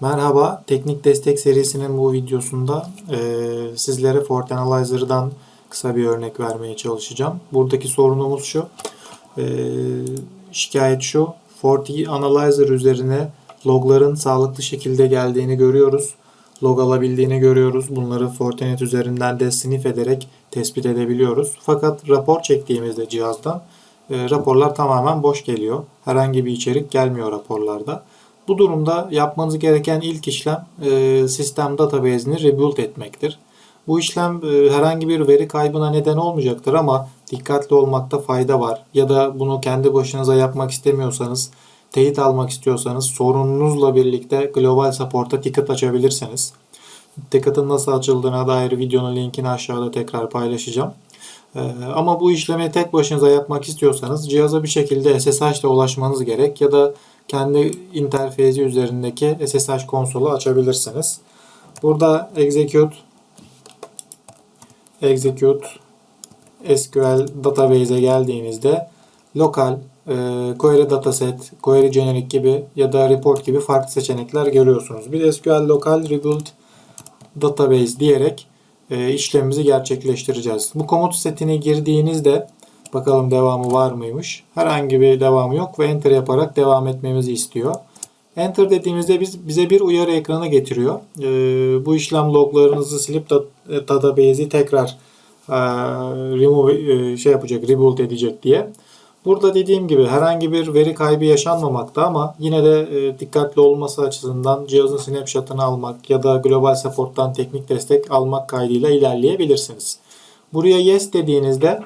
Merhaba, teknik destek serisinin bu videosunda eee, sizlere Fort Analyzer'dan kısa bir örnek vermeye çalışacağım. Buradaki sorunumuz şu, eee, şikayet şu, Forti Analyzer üzerine logların sağlıklı şekilde geldiğini görüyoruz. Log alabildiğini görüyoruz. Bunları Fortinet üzerinden de sniff ederek tespit edebiliyoruz. Fakat rapor çektiğimizde cihazdan e, raporlar tamamen boş geliyor. Herhangi bir içerik gelmiyor raporlarda. Bu durumda yapmanız gereken ilk işlem e, sistem database'ini rebuild etmektir. Bu işlem e, herhangi bir veri kaybına neden olmayacaktır ama dikkatli olmakta fayda var. Ya da bunu kendi başınıza yapmak istemiyorsanız, teyit almak istiyorsanız sorununuzla birlikte Global Support'a ticket açabilirsiniz. Ticket'ın nasıl açıldığına dair videonun linkini aşağıda tekrar paylaşacağım. Ee, Ama bu işlemi tek başınıza yapmak istiyorsanız cihaza bir şekilde SSH ile ulaşmanız gerek ya da kendi interfeysi üzerindeki SSH konsolu açabilirsiniz. Burada execute execute SQL database'e geldiğinizde lokal e, query dataset, query generic gibi ya da report gibi farklı seçenekler görüyorsunuz. Bir SQL lokal rebuild database diyerek e, işlemimizi gerçekleştireceğiz. Bu komut setine girdiğinizde bakalım devamı var mıymış? Herhangi bir devamı yok ve enter yaparak devam etmemizi istiyor. Enter dediğimizde biz, bize bir uyarı ekranı getiriyor. E, bu işlem loglarınızı silip da, e, database'i tekrar e, remove e, şey yapacak, rebuild edecek diye. Burada dediğim gibi herhangi bir veri kaybı yaşanmamakta ama yine de e, dikkatli olması açısından cihazın snapshot'ını almak ya da global support'tan teknik destek almak kaydıyla ilerleyebilirsiniz. Buraya yes dediğinizde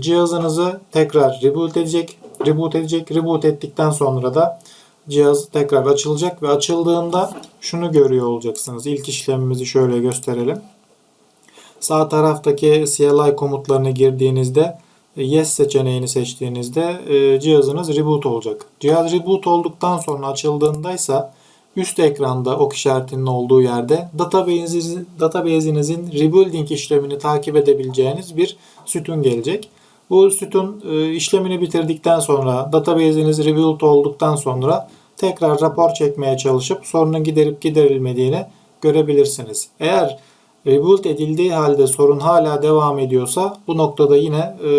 cihazınızı tekrar reboot edecek. Reboot edecek. Reboot ettikten sonra da cihaz tekrar açılacak ve açıldığında şunu görüyor olacaksınız. İlk işlemimizi şöyle gösterelim. Sağ taraftaki CLI komutlarını girdiğinizde Yes seçeneğini seçtiğinizde e, cihazınız reboot olacak. Cihaz reboot olduktan sonra açıldığında ise üst ekranda ok işaretinin olduğu yerde database'inizin, database'inizin rebuilding işlemini takip edebileceğiniz bir sütun gelecek. Bu sütun e, işlemini bitirdikten sonra database'iniz rebuild olduktan sonra tekrar rapor çekmeye çalışıp sorunun giderip giderilmediğini görebilirsiniz. Eğer rebuild edildiği halde sorun hala devam ediyorsa bu noktada yine e,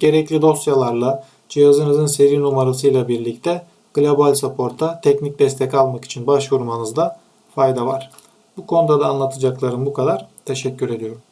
gerekli dosyalarla cihazınızın seri numarasıyla birlikte Global Support'a teknik destek almak için başvurmanızda fayda var. Bu konuda da anlatacaklarım bu kadar. Teşekkür ediyorum.